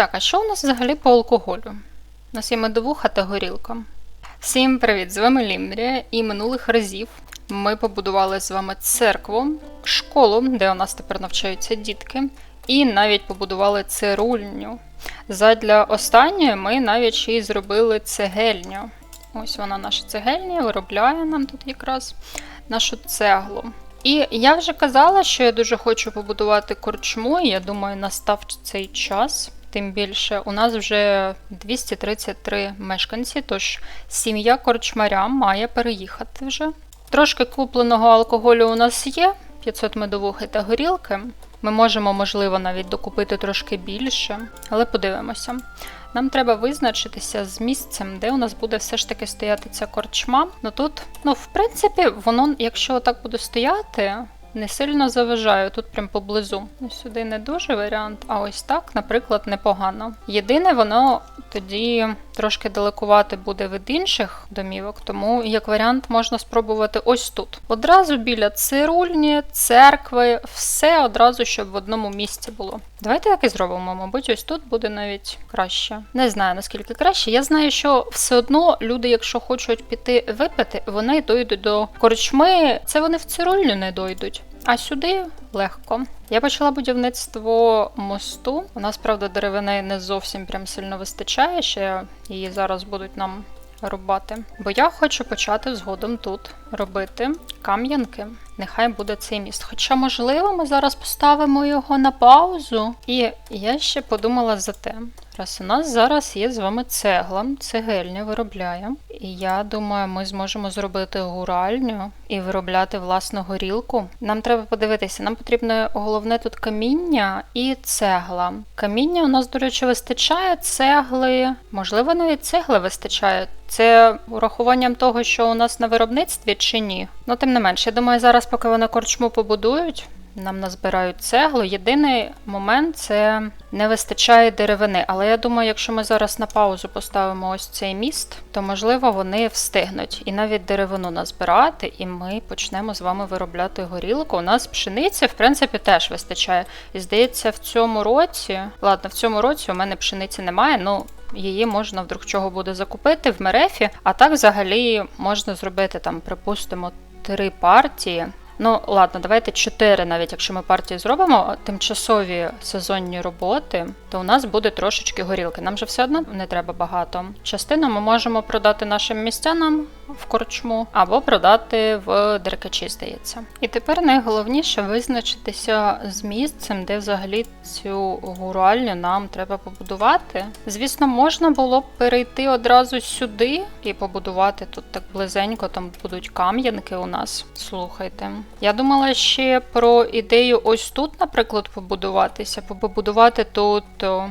Так, а що у нас взагалі по алкоголю? У нас є медовуха та горілка. Всім привіт! З вами Лімрія, і минулих разів ми побудували з вами церкву, школу, де у нас тепер навчаються дітки, і навіть побудували цирульню. Задля останньої ми навіть ще й зробили цегельню. Ось вона наша цегельня, виробляє нам тут якраз нашу цеглу. І я вже казала, що я дуже хочу побудувати корчму, і я думаю, настав цей час. Тим більше у нас вже 233 мешканці, тож сім'я корчмаря має переїхати вже. Трошки купленого алкоголю у нас є, 500 медовухи та горілки. Ми можемо, можливо, навіть докупити трошки більше, але подивимося. Нам треба визначитися з місцем, де у нас буде все ж таки стояти ця корчма. Ну тут, ну, в принципі, воно, якщо так буде стояти, не сильно заважає. Тут прям поблизу. Сюди не дуже варіант, а ось так, наприклад, непогано. Єдине, воно тоді трошки далекувати буде від інших домівок, тому як варіант можна спробувати ось тут. Одразу біля цирульні, церкви, все одразу, щоб в одному місці було. Давайте так і зробимо, мабуть, ось тут буде навіть краще. Не знаю наскільки краще. Я знаю, що все одно люди, якщо хочуть піти випити, вони дойдуть до корчми. Це вони в цирульню не дойдуть. А сюди легко. Я почала будівництво мосту. У нас, правда, деревини не зовсім прям сильно вистачає, ще її зараз будуть нам рубати. Бо я хочу почати згодом тут робити кам'янки. Нехай буде цей міст. Хоча, можливо, ми зараз поставимо його на паузу. І я ще подумала за те. Раз у нас зараз є з вами цегла, цегельня виробляє. І я думаю, ми зможемо зробити гуральню і виробляти власну горілку. Нам треба подивитися, нам потрібно головне тут каміння і цегла. Каміння у нас, до речі, вистачає, цегли, можливо, навіть цегли вистачає. Це урахуванням того, що у нас на виробництві чи ні. Ну, тим не менш, я думаю, зараз, поки вони корчму побудують, нам назбирають цеглу. Єдиний момент це не вистачає деревини. Але я думаю, якщо ми зараз на паузу поставимо ось цей міст, то можливо вони встигнуть і навіть деревину назбирати, і ми почнемо з вами виробляти горілку. У нас пшениці, в принципі, теж вистачає. І здається, в цьому році, ладно, в цьому році у мене пшениці немає. ну Її можна вдруг чого буде закупити в мерефі, а так взагалі можна зробити там, припустимо, три партії. Ну, ладно, давайте чотири, навіть якщо ми партії зробимо тимчасові сезонні роботи, то у нас буде трошечки горілки. Нам же все одно не треба багато. Частину ми можемо продати нашим містянам в корчму або продати в деркачі, здається. І тепер найголовніше визначитися з місцем, де взагалі цю гуральню нам треба побудувати. Звісно, можна було б перейти одразу сюди і побудувати тут так близенько, там будуть кам'янки у нас. Слухайте. Я думала ще про ідею ось тут, наприклад, побудуватися, побудувати тут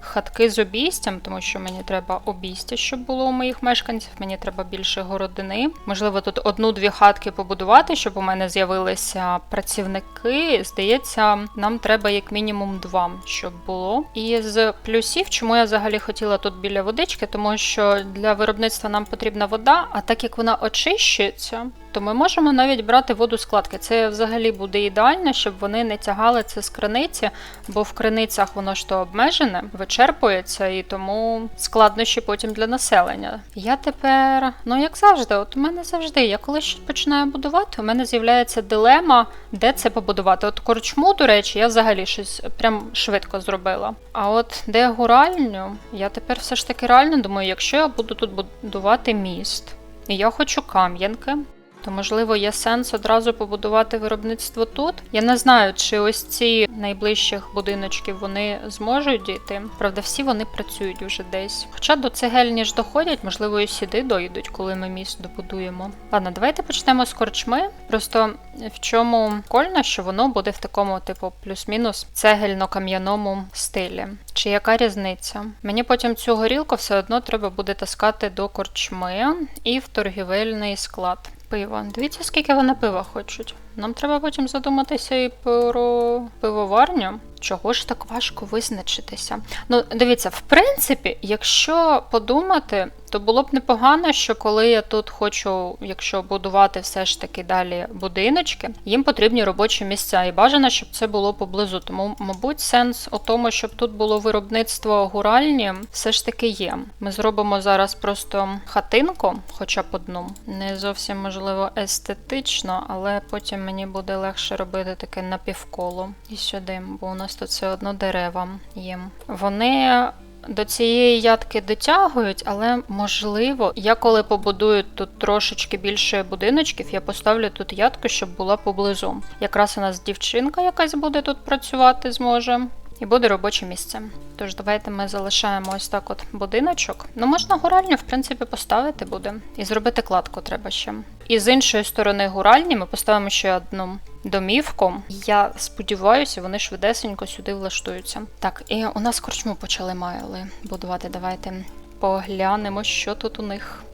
хатки з обійстям, тому що мені треба обійстя, щоб було у моїх мешканців, мені треба більше городини. Можливо, тут одну-дві хатки побудувати, щоб у мене з'явилися працівники. Здається, нам треба як мінімум два, щоб було. І з плюсів, чому я взагалі хотіла тут біля водички, тому що для виробництва нам потрібна вода, а так як вона очищується, то ми можемо навіть брати воду з кладки. Це взагалі буде ідеально, щоб вони не тягали це з криниці, бо в криницях воно ж то обмежене, вичерпується, і тому складнощі потім для населення. Я тепер, ну як завжди, от у мене завжди, я коли щось починаю будувати, у мене з'являється дилема, де це побудувати. От корчму, до речі, я взагалі щось прям швидко зробила. А от де гуральню, я тепер все ж таки реально думаю, якщо я буду тут будувати міст, і я хочу кам'янки. То, можливо, є сенс одразу побудувати виробництво тут. Я не знаю, чи ось ці найближчих будиночків вони зможуть дійти. Правда, всі вони працюють вже десь. Хоча до цегельні ж доходять, можливо, і сюди дойдуть, коли ми міст добудуємо. Ладно, давайте почнемо з корчми. Просто в чому кольно, що воно буде в такому, типу, плюс-мінус цегельно-кам'яному стилі. Чи яка різниця? Мені потім цю горілку все одно треба буде таскати до корчми і в торгівельний склад пива. Дивіться, скільки вони пива хочуть. Нам треба потім задуматися і про пивоварню. Чого ж так важко визначитися? Ну, дивіться, в принципі, якщо подумати, то було б непогано, що коли я тут хочу, якщо будувати все ж таки далі будиночки, їм потрібні робочі місця. І бажано, щоб це було поблизу. Тому, мабуть, сенс у тому, щоб тут було виробництво гуральні, все ж таки є. Ми зробимо зараз просто хатинку, хоча б одну. Не зовсім можливо естетично, але потім мені буде легше робити таке напівколо і сюди, бо у нас тут все одно дерева є. Вони до цієї ядки дотягують, але можливо, я коли побудую тут трошечки більше будиночків, я поставлю тут ядку, щоб була поблизу. Якраз у нас дівчинка якась буде тут працювати, зможе. І буде робоче місце. Тож давайте ми залишаємо ось так от будиночок. Ну, можна гуральню, в принципі, поставити буде. І зробити кладку треба ще. І з іншої сторони гуральні ми поставимо ще одну домівку. Я сподіваюся, вони швидесенько сюди влаштуються. Так, і у нас корчму почали майли будувати. Давайте поглянемо, що тут у них.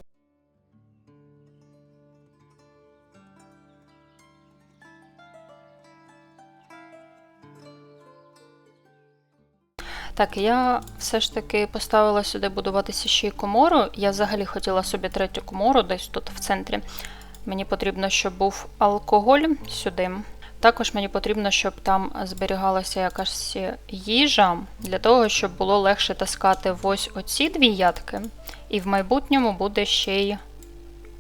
Так, я все ж таки поставила сюди будуватися ще й комору. Я взагалі хотіла собі третю комору десь тут в центрі. Мені потрібно, щоб був алкоголь сюди. Також мені потрібно, щоб там зберігалася якась їжа, для того, щоб було легше таскати ось оці дві ядки. І в майбутньому буде ще й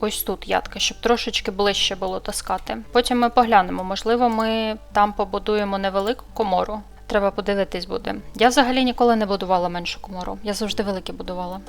ось тут ядка, щоб трошечки ближче було таскати. Потім ми поглянемо, можливо, ми там побудуємо невелику комору. Треба подивитись буде. Я взагалі ніколи не будувала меншу комору. Я завжди великі будувала.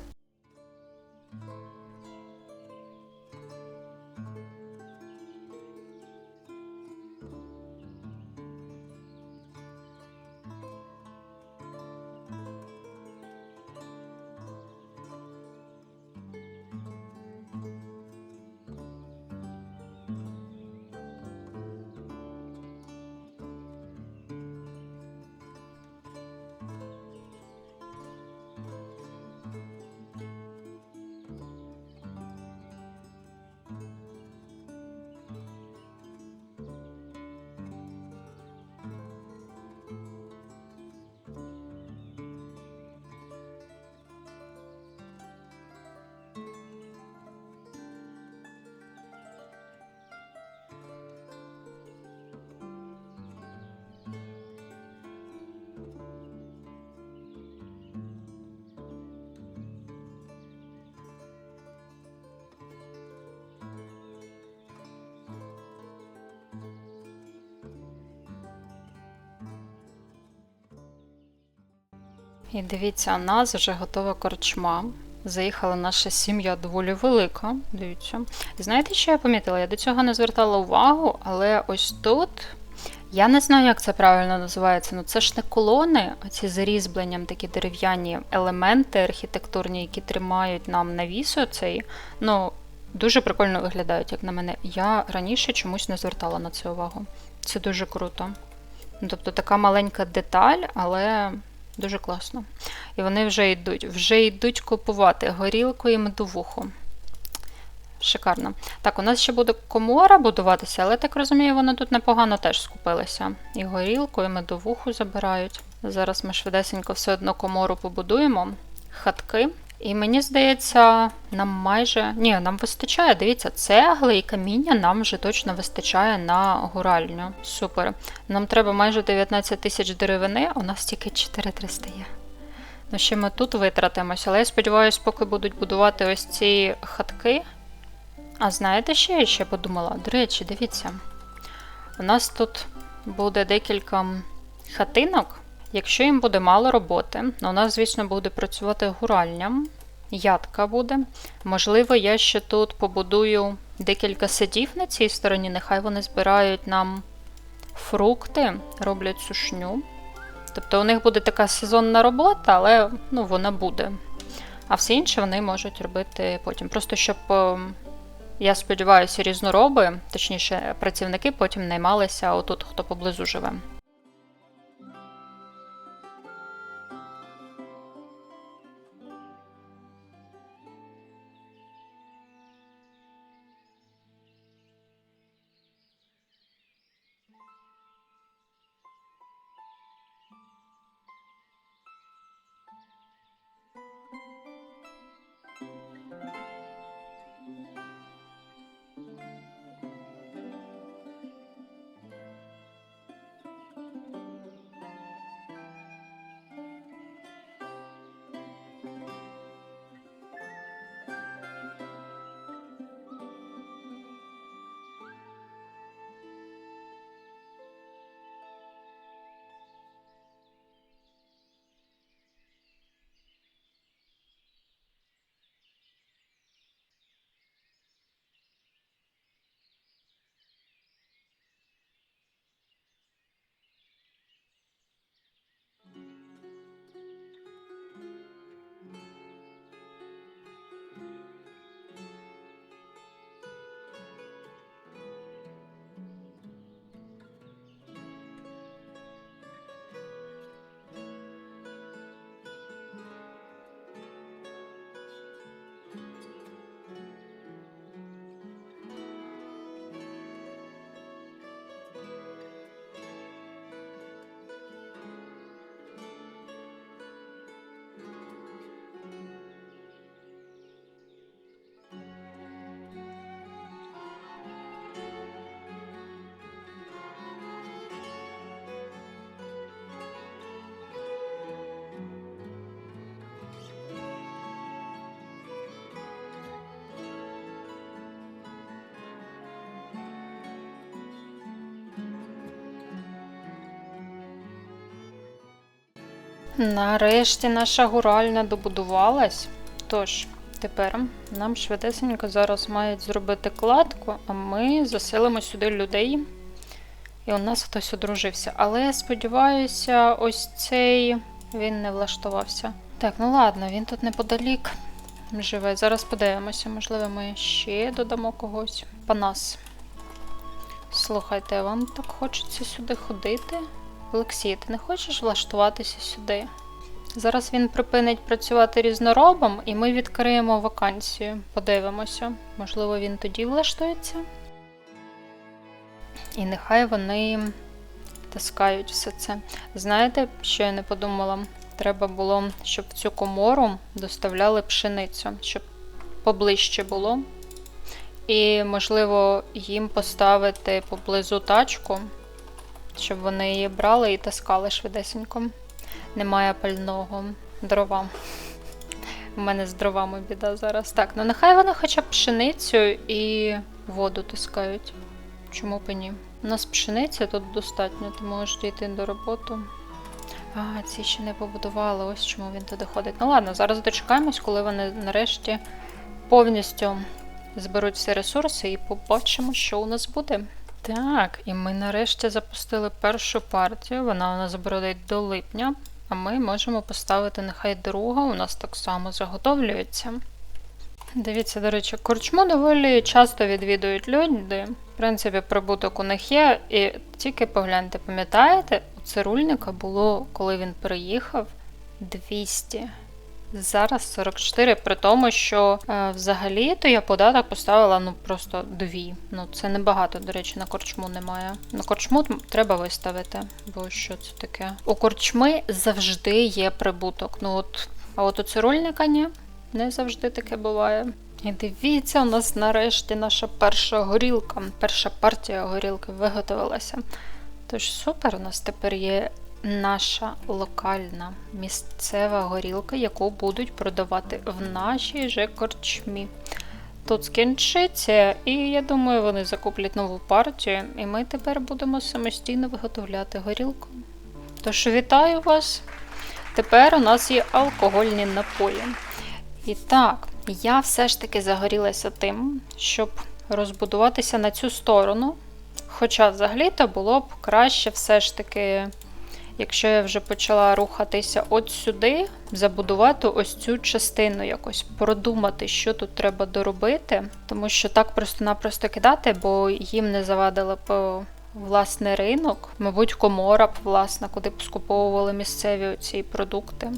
І дивіться, у нас вже готова корчма. Заїхала наша сім'я доволі велика. Дивіться. І знаєте, що я помітила? Я до цього не звертала увагу, але ось тут. Я не знаю, як це правильно називається. Ну це ж не колони, а ці зарізбленням такі дерев'яні елементи архітектурні, які тримають нам навіс оцей. Ну, дуже прикольно виглядають, як на мене. Я раніше чомусь не звертала на це увагу. Це дуже круто. Ну, Тобто така маленька деталь, але Дуже класно. І вони вже йдуть. Вже йдуть купувати горілку і медовуху. Шикарно. Так, у нас ще буде комора будуватися, але так розумію, вони тут непогано теж скупилися. І горілку, і медовуху забирають. Зараз ми швидесенько все одно комору побудуємо. Хатки. І мені здається, нам майже. Ні, нам вистачає. Дивіться, цегли і каміння нам вже точно вистачає на гуральню. Супер. Нам треба майже 19 тисяч деревини, у нас тільки 4300 є. Ну, ще ми тут витратимося, але я сподіваюся, поки будуть будувати ось ці хатки. А знаєте, що я ще подумала? До речі, дивіться. У нас тут буде декілька хатинок. Якщо їм буде мало роботи, у нас, звісно, буде працювати гуральня, ядка буде. Можливо, я ще тут побудую декілька садів на цій стороні, нехай вони збирають нам фрукти, роблять сушню. Тобто у них буде така сезонна робота, але ну, вона буде. А все інше вони можуть робити потім. Просто щоб, я сподіваюся, різнороби, точніше, працівники потім наймалися отут, хто поблизу живе. Нарешті наша гуральня добудувалась. Тож, тепер нам швидесенько зараз мають зробити кладку, а ми заселимо сюди людей. І у нас хтось одружився. Але я сподіваюся, ось цей він не влаштувався. Так, ну ладно, він тут неподалік живе. Зараз подивимося, можливо, ми ще додамо когось. Панас. Слухайте, вам так хочеться сюди ходити? Олексій, ти не хочеш влаштуватися сюди? Зараз він припинить працювати різноробом, і ми відкриємо вакансію. Подивимося. Можливо, він тоді влаштується. І нехай вони таскають все це. Знаєте, що я не подумала? Треба було, щоб в цю комору доставляли пшеницю, щоб поближче було. І, можливо, їм поставити поблизу тачку, щоб вони її брали і таскали швидесенько. Немає пального. Дрова. У мене з дровами біда зараз. Так, ну нехай вони хоча б пшеницю і воду таскають. Чому б і ні? У нас пшениці тут достатньо, ти можеш дійти до роботи. А, ці ще не побудували, ось чому він туди ходить. Ну ладно, зараз дочекаємось, коли вони нарешті повністю зберуть всі ресурси і побачимо, що у нас буде. Так, і ми нарешті запустили першу партію. Вона у нас бродить до липня, а ми можемо поставити нехай друга, у нас так само заготовлюється. Дивіться, до речі, корчму доволі часто відвідують люди. В принципі, прибуток у них є. І тільки погляньте, пам'ятаєте, у цирульника було, коли він переїхав, 200. Зараз 44, при тому, що е, взагалі-то я податок поставила ну просто дві. Ну це небагато, до речі, на корчму немає. На корчму треба виставити, бо що це таке? У корчми завжди є прибуток. Ну от, а от у цирульника ні, не завжди таке буває. І дивіться, у нас нарешті наша перша горілка, перша партія горілки виготовилася. Тож супер, у нас тепер є наша локальна місцева горілка, яку будуть продавати в нашій же корчмі. Тут скінчиться, і я думаю, вони закуплять нову партію, і ми тепер будемо самостійно виготовляти горілку. Тож вітаю вас! Тепер у нас є алкогольні напої. І так, я все ж таки загорілася тим, щоб розбудуватися на цю сторону. Хоча взагалі-то було б краще все ж таки, якщо я вже почала рухатися от сюди, забудувати ось цю частину, якось продумати, що тут треба доробити, тому що так просто-напросто кидати, бо їм не завадило б власний ринок, мабуть, комора б власна, куди б скуповували місцеві ці продукти.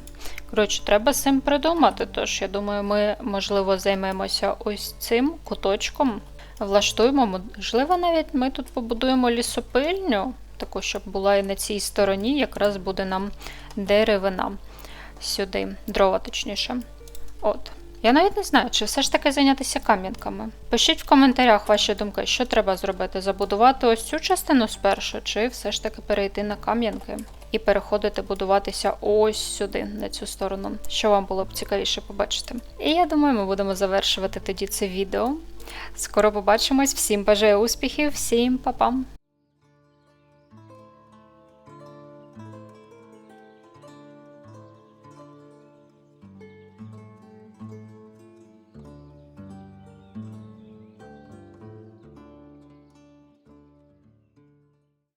Коротше, треба цим придумати. Тож, я думаю, ми, можливо, займемося ось цим куточком. Влаштуємо, можливо, навіть ми тут побудуємо лісопильню, таку, щоб була і на цій стороні, якраз буде нам деревина сюди, дрова точніше. От. Я навіть не знаю, чи все ж таки зайнятися кам'янками. Пишіть в коментарях ваші думки, що треба зробити: забудувати ось цю частину спершу, чи все ж таки перейти на кам'янки і переходити будуватися ось сюди, на цю сторону, що вам було б цікавіше побачити. І я думаю, ми будемо завершувати тоді це відео. Скоро побачимось. Всім бажаю успіхів, всім па-пам!